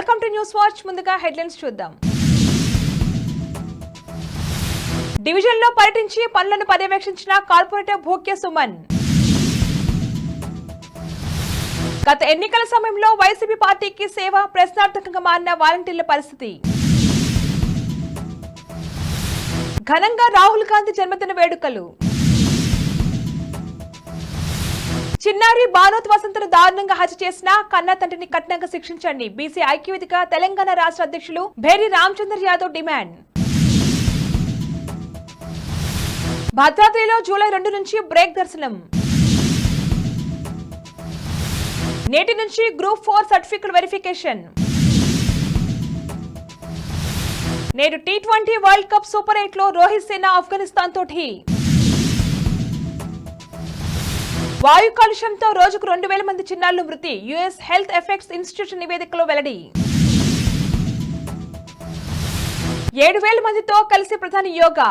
Welcome to news watch. ముందుగా headlines చూద్దాం. డివిజన్లో పర్యటించి పనులను పర్యవేక్షించిన కార్పొరేటర్ భూక్య సుమన్. గత ఎన్నికల సమయంలో వైసీపీ పార్టీకి సేవ ప్రశ్నార్థకంగా మారిన వాలంటీర్ల పరిస్థితి. ఘనంగా రాహుల్ గాంధీ జన్మదిన వేడుకలు. చిన్నారి బానోత్ వసంతను దారుణంగా హత్య చేసిన కన్నా తండ్రిని కఠినంగా శిక్షించండి. బీసీ ఐక్యవేదిక తెలంగాణ రాష్ట్ర అధ్యక్షులు భేరి రామచంద్ర యాదవ్ డిమాండ్. భద్రాద్రిలో జూలై రెండు నుంచి బ్రేక్ దర్శనం. నేటి నుంచి గ్రూప్ ఫోర్ సర్టిఫికెట్ వెరిఫికేషన్. నేడు T twenty World Cup super ఎయిట్లో రోహిత్ సేన ఆఫ్ఘనిస్తాన్ తోటి. వాయు కాలుష్యంతో రోజుకు రెండు వేల మంది చిన్నారులు మృతి. యుఎస్ హెల్త్ ఎఫెక్ట్స్ ఇన్స్టిట్యూట్ నివేదికలో వెల్లడి. ఏడు వేల మందితో కలిసి ప్రధాని యోగా.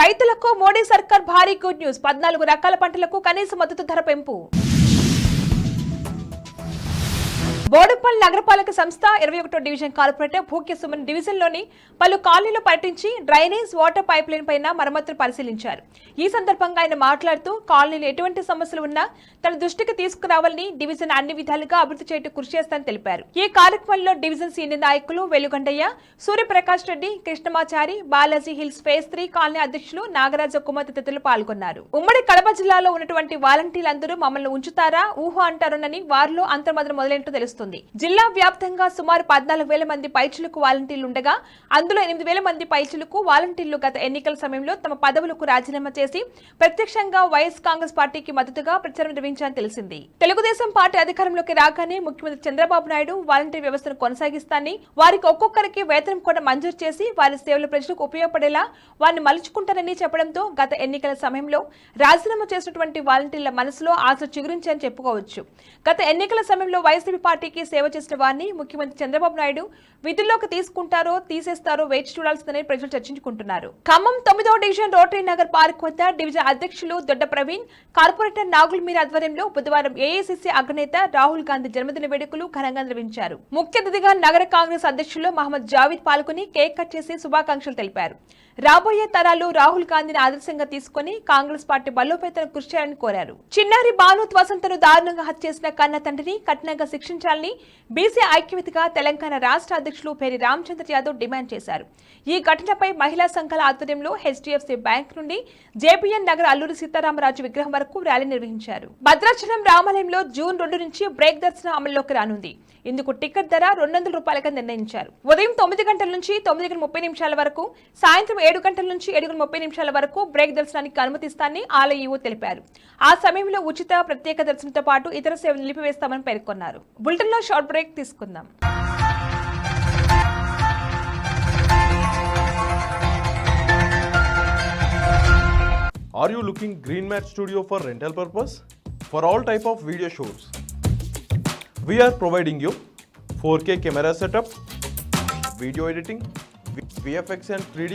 రైతులకు మోడీ సర్కార్ భారీ గుడ్ న్యూస్. పద్నాలుగు రకాల పంటలకు కనీస మద్దతు ధర పెంపు. బోడుపల్ నగరపాలక సంస్థ ఇరవై ఒకటో డివిజన్ కార్పొరేటర్ భూక్య సుమన్ డివిజన్లోని పలు కాలనీలు పర్యటించి డ్రైనేజ్ వాటర్ పైప్ లైన్ పైన మరమ్మతులు పరిశీలించారు. ఈ సందర్భంగా ఆయన మాట్లాడుతూ కాలనీలు ఎటువంటి సమస్యలు ఉన్నా తన దృష్టికి తీసుకురావాలని డివిజన్ అన్ని విధాలుగా అభివృద్ధి చేయటం కృషి చేస్తానని తెలిపారు. ఈ కార్యక్రమంలో డివిజన్ సీనియర్ నాయకులు Velugandayya Suryaprakash Reddy Krishnamachari Balaji hills phase three colony అధ్యక్షులు నాగరాజ కుమార్ తదితరులు పాల్గొన్నారు. ఉమ్మడి కడప జిల్లాలో ఉన్నటువంటి వాలంటీర్లందరూ మమ్మల్ని ఉంచుతారా? ఊహ అంటారునని వారిలో అంతర్మదన మొదలైనట్టు తెలుస్తుంది. జిల్లా వ్యాప్తంగా సుమారు పద్నాలుగు వేల మంది పైచులకు వాలంటీర్లు ఉండగా అందులో ఎనిమిది వేల మంది పైచులకు వాలంటీర్లు గత ఎన్నికల సమయంలో తమ పదవులకు రాజీనామా చేసి ప్రత్యక్షంగా వైఎస్ కాంగ్రెస్ పార్టీకి మద్దతుగా ప్రచారం నిర్వహించారని తెలిసింది. తెలుగుదేశం పార్టీ అధికారంలోకి రాగానే ముఖ్యమంత్రి చంద్రబాబు నాయుడు వాలంటీర్ వ్యవస్థను కొనసాగిస్తానని వారికి ఒక్కొక్కరికి వేతనం కూడా మంజూరు చేసి వారి సేవలు ప్రజలకు ఉపయోగపడేలా వారిని మలుచుకుంటారని చెప్పడంతో గత ఎన్నికల సమయంలో రాజీనామా చేసినటువంటి వాలంటీర్ల మనసులో ఆశ చిగురించని చెప్పుకోవచ్చు. గత ఎన్నికల సమయంలో వైసీపీ పార్టీకి సేవ చేసిన వారిని ముఖ్యమంత్రి చంద్రబాబు నాయుడు విధుల్లోకి తీసుకుంటారో తీసేస్తారో వేచి చూడాల్సిందని ప్రజలు చర్చించుకుంటున్నారు. ఖమ్మం తొమ్మిదవ డివిజన్ రోటరీ నగర్ పార్క్ వద్ద డివిజన్ అధ్యక్షులు దొడ్డ ప్రవీణ్ కార్పొరేటర్ నాగుల్ మీర్ ఆధ్వర్యంలో బుధవారం ఏఐసిసి అగ్రనేత రాహుల్ గాంధీ జన్మదిన వేడుకలు ఘనంగా నిర్వహించారు. ముఖ్య అతిథిగా నగర కాంగ్రెస్ అధ్యక్షులు మహమ్మద్ జావీద్ పాల్గొని కేక్ కట్ చేసి శుభాకాంక్షలు తెలిపారు. రాబోయే తరాలు రాహుల్ గాంధీని ఆదర్శంగా తీసుకుని కాంగ్రెస్ పార్టీ బలోపేతన కృషి చేయాలని కోరారు. చిన్నారి బానోత్ వసంతను దారుణంగా హత్య చేసిన కన్న తండ్రిని కఠినంగా శిక్షించాలని బీసీ ఐక్యవేతగా తెలంగాణ రాష్ట్ర అధ్యక్షులు పేరి రామచంద్ర యాదవ్ డిమాండ్ చేశారు. ఈ ఘటనపై మహిళా సంఘాల ఆధ్వర్యంలో హెచ్డిఎఫ్సి బ్యాంక్ నుండి జేపీఎన్ నగర్ అల్లూరి సీతారామరాజు విగ్రహం వరకు ర్యాలీ నిర్వహించారు. భద్రాచలం రామాలయంలో జూన్ రెండు నుంచి బ్రేక్ దర్శనం అమల్లోకి రానుంది. ఇందుకు టికెట్ ధర రెండు వందల రూపాయలుగా నిర్ణయించారు. ఉదయం తొమ్మిది గంటల నుంచి తొమ్మిది గంటల ముప్పై నిమిషాల వరకు సాయంత్రం ఏడు గంటల నుంచి ఏడు గంటల ముప్పై నిమిషాల వరకు బ్రేక్ దర్శనానికి అనుమతిస్తానని ఆలయ ఈవో తెలిపారు ఆ సమయంలో ఉచిత ప్రత్యేక దర్శనంతో పాటు ఇతర సేవలు నిలిపివేస్తామని పేర్కొన్నారు బులెటిన్లో షార్ట్ బ్రేక్ తీసుకుందాం Are you looking Green Mat Studio for rental purpose? For all type of video shoots. We are providing you 4K camera setup, video editing, V- VFX and 3D,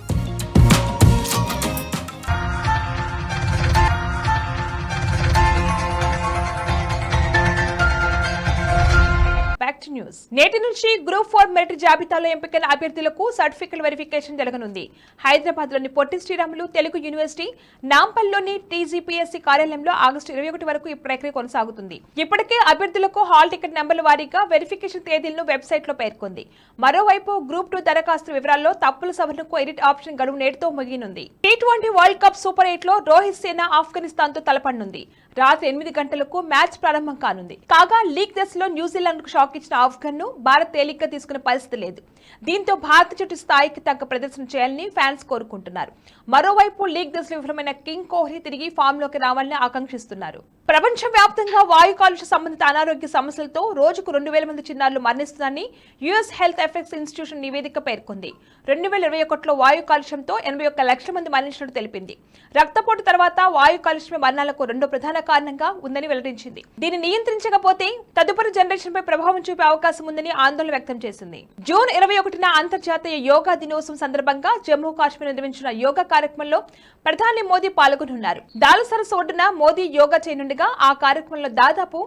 Back news. నేటి నుంచి group four merit జాబితాలో ఎంపికైన అభ్యర్థులకు certificate verification జరగనుంది. హైదరాబాద్లోని Potti Sriramulu Telugu university నాంపల్లిలోని TGPSC కార్యాలయంలో August ఇరవై ఒకటి వరకు ఈ ప్రక్రియ కొనసాగుతుంది. ఇప్పటికే అభ్యర్థులకు హాల్ టికెట్ నెంబర్ల వారీగా వెరిఫికేషన్ తేదీలను వెబ్సైట్లో పేర్కొంది. మరోవైపు గ్రూప్ టూ దరఖాస్తు వివరాల్లో తప్పుల సవరణకు ఎడిట్ ఆప్షన్ గడువు నేటితో ముగినుంది T twenty World Cup super ఎయిట్లో రోహిత్ సేన ఆఫ్ఘనిస్తాన్తో తలపడనుంది. రాత్రి ఎనిమిది గంటలకు మ్యాచ్ ప్రారంభం కానుంది. కాగా లీగ్ దశలో న్యూజిలాండ్కు షాక్ ఇచ్చిన ఆఫ్ఘన్ను భారత్ తేలిగ్గా తీసుకునే పరిస్థితి లేదు. దీంతో భారత జట్టు స్థాయికి తగ్గ ప్రదర్శన చేయాలని ఫ్యాన్స్ కోరుకుంటున్నారు. మరోవైపు లీగ్ దశలో విఫలమైన కింగ్ కోహ్లీ తిరిగి ఫామ్లోకి రావాలని ఆకాంక్షిస్తున్నారు. ప్రపంచ వ్యాప్తంగా వాయు కాలుష్య సంబంధిత అనారోగ్య సమస్యలతో రోజుకు రెండు వేల మంది చిన్నారులు మరణిస్తున్నారని యుఎస్ హెల్త్ ఎఫెక్ట్స్ ఇన్స్టిట్యూషన్ నివేదిక పేర్కొంది. రెండు వేల ఇరవై ఒకటిలో వాయు కాలుష్యంతో ఎనభై ఒక్క లక్షల మంది మరణించినట్టు తెలిపింది. రక్తపోటు తర్వాత వాయు కాలుష్యమే మరణాలకు రెండో ప్రధాన కారణంగా ఉందని వెల్లడించింది. దీన్ని నియంత్రించకపోతే తదుపరి జనరేషన్ పై ప్రభావం చూపే అవకాశం ఉందని ఆందోళన వ్యక్తం చేసింది. జూన్ ఇరవై ఒకటిన అంతర్జాతీయ యోగా దినోత్సవం సందర్భంగా జమ్మూ కాశ్మీర్ నిర్వహించిన యోగా కార్యక్రమంలో ప్రధాని మోదీ పాల్గొనున్నారు. దాల్ సరస్సు ఒడ్డున మోదీ యోగా చేయనుండగా ఆ కార్యక్రమంలో దాదాపు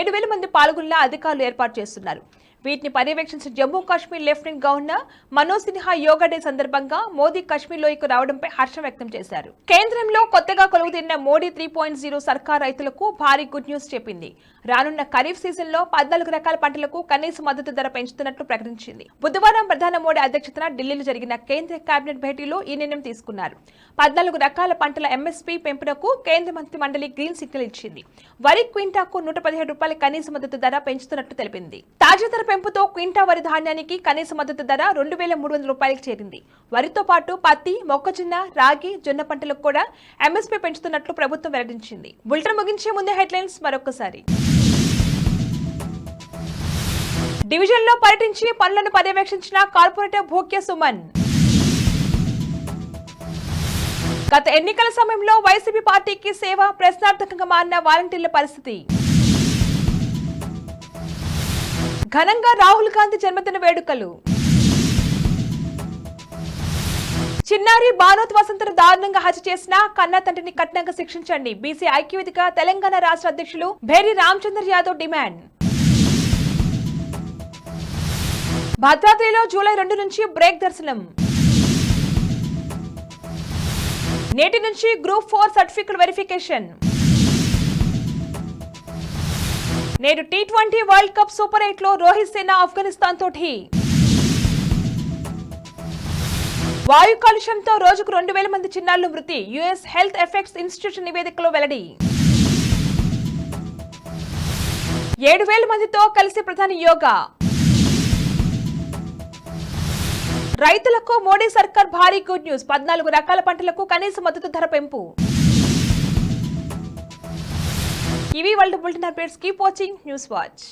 ఏడు వేల మంది పాల్గొనేలా అధికారులు ఏర్పాటు చేస్తున్నారు. వీటిని పర్యవేక్షించిన Jammu Kashmir lieutenant governor Manoj Sinha yoga day సందర్భంగా మోదీ కాశ్మీర్లోకి రావడంపై హర్షం వ్యక్తం చేశారు. కేంద్రంలో కొత్తగా కొలువుదీరిన మోడీ త్రీ పాయింట్ జీరో సర్కార్ రైతులకు భారీ గుడ్ న్యూస్ చెప్పింది. రానున్న ఖరీఫ్ సీజన్లో పద్నాలుగు రకాల పంటలకు కనీస మద్దతు ధర పెంచుతున్నట్లు ప్రకటించింది. బుధవారం ప్రధాని మోడీ అధ్యక్షతన ఢిల్లీలో జరిగిన కేంద్ర కేబినెట్ భేటీలో ఈ నిర్ణయం తీసుకున్నారు. పద్నాలుగు రకాల పంటల ఎంఎస్పీ పెంపునకు కేంద్ర మంత్రి మండలి గ్రీన్ సిగ్నల్ ఇచ్చింది. వరి క్వింటాకు నూట పదిహేడు రూపాయల కనీస మద్దతు ధర పెంచుతున్నట్టు తెలిపింది. తాజా ధర పెంపుతో క్వింటా వరి ధాన్యానికి కనీస మద్దతు ధర రెండు వేల మూడు వందల రూపాయలకు చేరింది. వరితో పాటు పత్తి మొక్కజొన్న రాగి జొన్న పంటలకు కూడా ఎంఎస్పీ పెంచుతున్నట్లు ప్రభుత్వం వెల్లడించింది. బులెటిన్ ముగించే ముందే హెడ్లైన్స్ మరొకసారి డివిజన్లో పర్యటించి పనులను పర్యవేక్షించిన కార్పొరేటర్ భోక్య సుమన్. గత ఎన్నికల సమయంలో వైసీపీ పార్టీకి సేవ ప్రశ్నార్థకంగా మారిన వాలంటీర్ల పరిస్థితి. ఘనంగా రాహుల్ గాంధీ జన్మదిన వేడుకలు. చిన్నారి బానోత్ వసంతను దారుణంగా హత్య చేసిన కన్న తండ్రిని కఠినంగా శిక్షించండి. బీసీ ఐక్యవేదిక తెలంగాణ రాష్ట్ర అధ్యక్షులు భేరి రామచంద్ర యాదవ్ డిమాండ్. భద్రాద్రిలో జూలై రెండు నుంచి బ్రేక్ దర్శనం. నేటి నుంచి గ్రూప్ ఫోర్ సర్టిఫికెట్ వెరిఫికేషన్. నేడు T twenty World Cup super ఎయిట్లో రోహిత్ సేన ఆఫ్ఘనిస్తాన్తో వాయు కాలుష్యంతో రోజుకు రెండు వేల మంది చిన్నారులు మృతి. యుఎస్ హెల్త్ ఎఫెక్ట్స్ ఇన్స్టిట్యూట్ నివేదికలో వెల్లడి. ఏడు వేల మందితో కలిసి ప్రధాని యోగా. రైతులకు మోడీ సర్కార్ భారీ గుడ్ న్యూస్. పద్నాలుగు రకాల పంటలకు కనీస మద్దతు ధర పెంపు. ఇవి వాళ్ళ bulletin updates keep watching news watch.